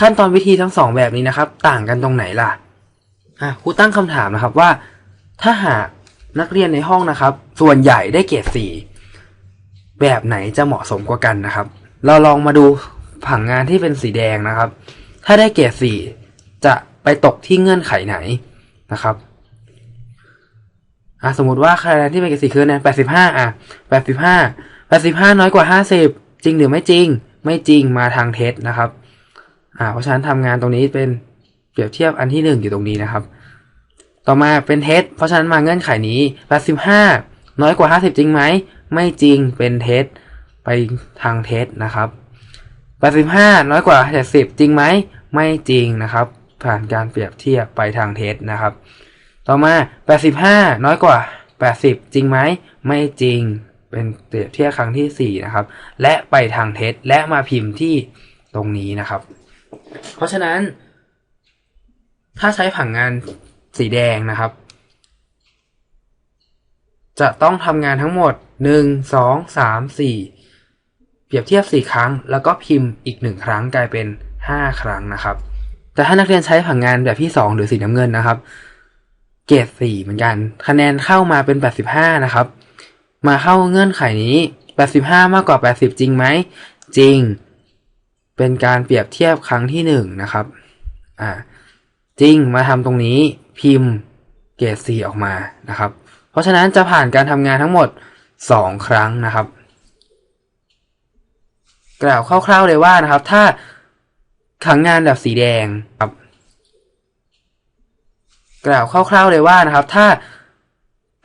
ขั้นตอนวิธีทั้งสองแบบนี้นะครับ ต่างกันตรงไหนล่ะอะครูตั้งคำถามนะครับว่า ถ้าหากนักเรียนในห้องนะครับ ส่วนใหญ่ได้เกรดสี่แบบไหนจะเหมาะสมกว่ากันนะครับ เราลองมาดูผังงานที่เป็นสีแดงนะครับ ถ้าได้เกรดสี่จะไปตกที่เงื่อนไขไหนนะครับอะสมมติว่าคะแนนที่เป็นเกรดสี่คือคะแนนแปดสิบห้าอะแปดสิบห้าแปดสิบห้าน้อยกว่าห้าสิบจริงหรือไม่จริง ไม่จริงมาทางเท็จนะครับ อ่าเพราะฉะนั้นทำงานตรงนี้เป็นเปรียบเทียบอันที่หนึ่งอยู่ตรงนี้นะครับ ต่อมาเป็นเท็จเพราะฉะนั้นมาเงื่อนไขนี้85น้อยกว่า 50 จริงไหม ไม่จริงเป็นเท็จไปทางเท็จนะครับ85น้อยกว่า70จริงไหม ไม่จริงนะครับ ผ่านการเปรียบเทียบไปทางเท็จนะครับ ต่อมา85น้อยกว่า80จริงไหม ไม่จริงเป็นเปรียบเทียบครั้งที่4นะครับ และไปทางเท็จและมาพิมพ์ที่ตรงนี้นะครับ เพราะฉะนั้น ถ้าใช้ผังงานสีแดงนะครับ จะต้องทำงานทั้งหมดหนึ่งสองสามสี่เปรียบเทียบสี่ครั้ง แล้วก็พิมพ์อีกหนึ่งครั้งกลายเป็นห้าครั้งนะครับ แต่ถ้านักเรียนใช้ผังงานแบบที่สองหรือสีน้ำเงินนะครับ เกรดสี่เหมือนกัน คะแนนเข้ามาเป็นแปดสิบห้านะครับ มาเข้าเงื่อนไขนี้แปดสิบห้ามากกว่าแปดสิบจริงไหม จริง เป็นการเปรียบเทียบครั้งที่หนึ่งนะครับอ่าจริงมาทำตรงนี้พิมพ์เกรด C ออกมานะครับ เพราะฉะนั้นจะผ่านการทำงานทั้งหมด 2 ครั้งนะครับ กล่าวคร่าวๆเลยว่านะครับ ถ้าขังงานแบบสีแดงครับ กล่าวคร่าวๆเลยว่านะครับ ถ้า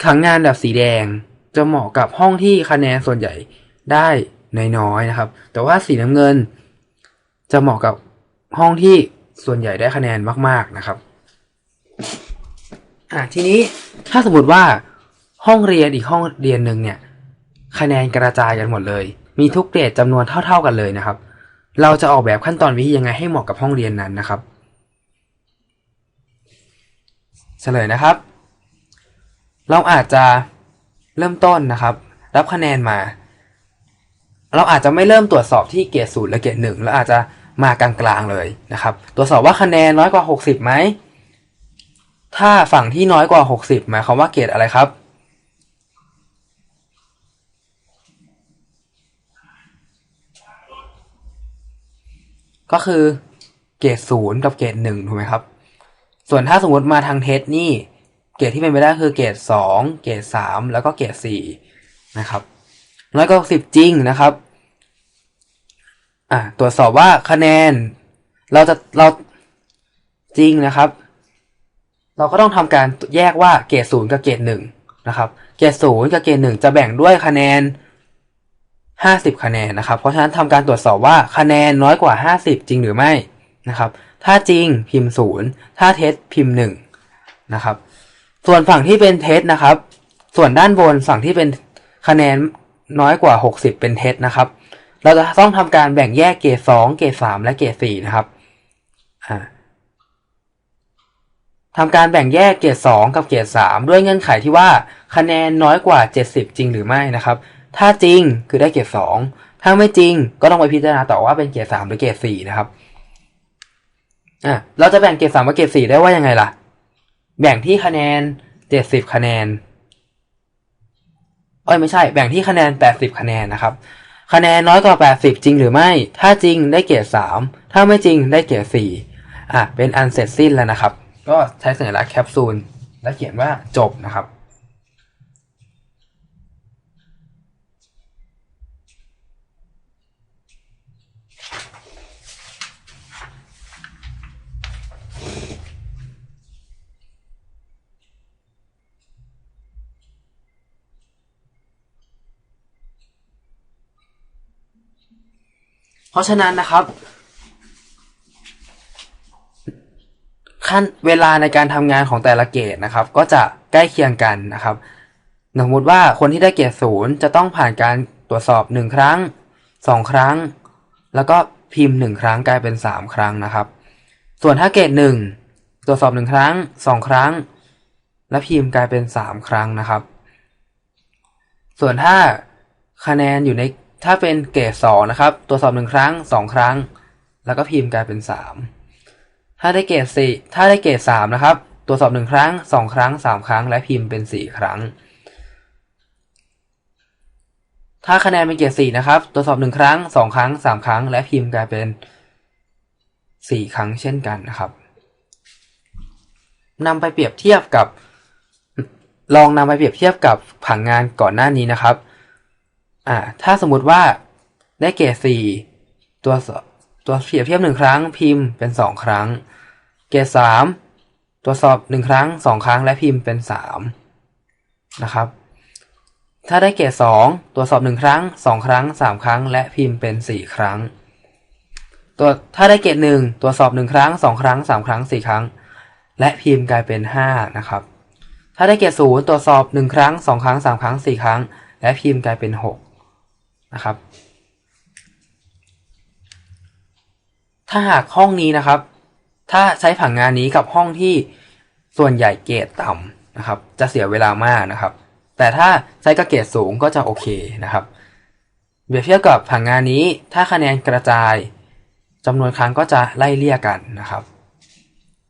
ขังงานแบบสีแดงจะเหมาะกับห้องที่คะแนนส่วนใหญ่ได้น้อยๆนะครับ แต่ว่าสีน้ำเงิน จะเหมาะกับห้องที่ส่วนใหญ่ได้คะแนนมาก ๆนะครับ อะทีนี้ถ้าสมมติว่าห้องเรียนอีกห้องเรียนหนึ่งเนี่ย คะแนนกระจายกันหมดเลย มีทุกเกรดจำนวนเท่า ๆกันเลยนะครับ เราจะออกแบบขั้นตอนวิธียังไงให้เหมาะกับห้องเรียนนั้นนะครับเฉลยนะครับ เราอาจจะเริ่มต้นนะครับ รับคะแนนมา เราอาจจะไม่เริ่มตรวจสอบที่เกรดศูนย์และเกรดหนึ่งเราอาจจะ มากลางๆเลยนะครับตรวจสอบว่าคะแนนน้อยกว่า 60ไหมถ้าฝั่งที่น้อยกว่า 60 หมายความว่าเกรดอะไรครับ ก็คือเกรดศูนย์กับเกรดหนึ่งถูกไหมครับ ส่วนถ้าสมมติมาทางเทสนี่เกรดที่เป็นไปได้คือเกรดสองเกรดสามแล้วก็เกรดสี่นะครับน้อยกว่าสิบจริงนะครับ อะตรวจสอบว่าคะแนน เราจะเราจริงนะครับ เราก็ต้องทำการแยกว่าเกรดศูนย์กับเกรดหนึ่งนะครับ เกรดศูนย์กับเกรดหนึ่งจะแบ่งด้วยคะแนนห้าสิบคะแนนนะครับ เพราะฉะนั้นทำการตรวจสอบว่าคะแนนน้อยกว่าห้าสิบจริงหรือไม่นะครับ ถ้าจริงพิมพ์ศูนย์ถ้าเท็จพิมพ์หนึ่งนะครับ ส่วนฝั่งที่เป็นเท็จนะครับ ส่วนด้านบนฝั่งที่เป็นคะแนนน้อยกว่าหกสิบเป็นเท็จนะครับ เราจะต้องทำการแบ่งแยกเกรดสองเกรดสามและเกรดสี่นะครับอ่าทำการแบ่งแยกเกรดสองกับเกรดสามด้วยเงื่อนไขที่ว่าคะแนนน้อยกว่าเจ็ดสิบจริงหรือไม่นะครับ ถ้าจริงคือได้เกรดสองถ้าไม่จริงก็ต้องไปพิจารณาต่อว่าเป็นเกรดสามหรือเกรดสี่นะครับอะเราจะแบ่งเกรดสามกับเกรดสี่ได้ว่ายังไงล่ะ แบ่งที่คะแนนเจ็ดสิบคะแนนเอ้ยไม่ใช่ แบ่งที่คะแนนแปดสิบคะแนนนะครับ คะแนนน้อยกว่า 80 จริงหรือไม่ ถ้าจริงได้เกรด3 ถ้าไม่จริงได้เกรด4อะเป็นอันเสร็จสิ้นแล้วนะครับ ก็ใช้สัญลักษณ์แคปซูลและเขียนว่าจบนะครับ เพราะฉะนั้นนะครับขั้นเวลาในการทำงานของแต่ละเกรดนะครับ ก็จะใกล้เคียงกันนะครับสมมติว่าคนที่ได้เกรดศูนย์จะต้องผ่านการตรวจสอบหนึ่งครั้งสองครั้ง แล้วก็พิมพ์หนึ่งครั้งกลายเป็นสามครั้งนะครับ ส่วนถ้าเกรดหนึ่งตรวจสอบหนึ่งครั้งสองครั้ง และพิมพ์กลายเป็นสามครั้งนะครับ ส่วนถ้าคะแนนอยู่ใน ถ้าเป็นเกรดสองนะครับตรวจสอบหนึ่งครั้งสองครั้ง แล้วก็พิมพ์กลายเป็นสามถ้าได้เกรดสี่ถ้าได้เกรดสามนะครับตรวจสอบหนึ่งครั้งสองครั้งสามครั้ง และพิมพ์เป็นสี่ครั้ง ถ้าคะแนนเป็นเกรดสี่นะครับตรวจสอบหนึ่งครั้งสองครั้งสามครั้ง และพิมพ์กลายเป็นสี่ครั้งเช่นกันนะครับนำไปเปรียบเทียบกับ ลองนำไปเปรียบเทียบกับผังงานก่อนหน้านี้นะครับ อ่าถ้าสมมุติว่าได้เกรดสี่ตัวสอบตัวเปรียบเทียบหนึ่งครั้งพิมพ์เป็นสองครั้ง เกรดสามตัวสอบหนึ่งครั้งสองครั้งและพิมพ์เป็นสามนะครับ ถ้าได้เกรดสองตัวสอบหนึ่งครั้งสองครั้งสามครั้ง และพิมพ์เป็นสี่ครั้ง ตัวถ้าได้เกรดหนึ่งตัวสอบหนึ่งครั้งสองครั้งสามครั้งสี่ครั้ง และพิมพ์กลายเป็นห้านะครับ ถ้าได้เกรดศูนย์ตรวสอบหนึ่งครั้งสองครั้งสามครั้งสี่ครั้ง และพิมพ์กลายเป็นหก นะครับ ถ้าหากห้องนี้นะครับ ถ้าใช้ผังงานนี้กับห้องที่ส่วนใหญ่เกรดต่ำนะครับ จะเสียเวลามากนะครับ แต่ถ้าใช้กับเกรดสูงก็จะโอเคนะครับเปรียบเทียบกับผังงานนี้ถ้าคะแนนกระจายจำนวนครั้งก็จะไล่เลี่ยกันนะครับ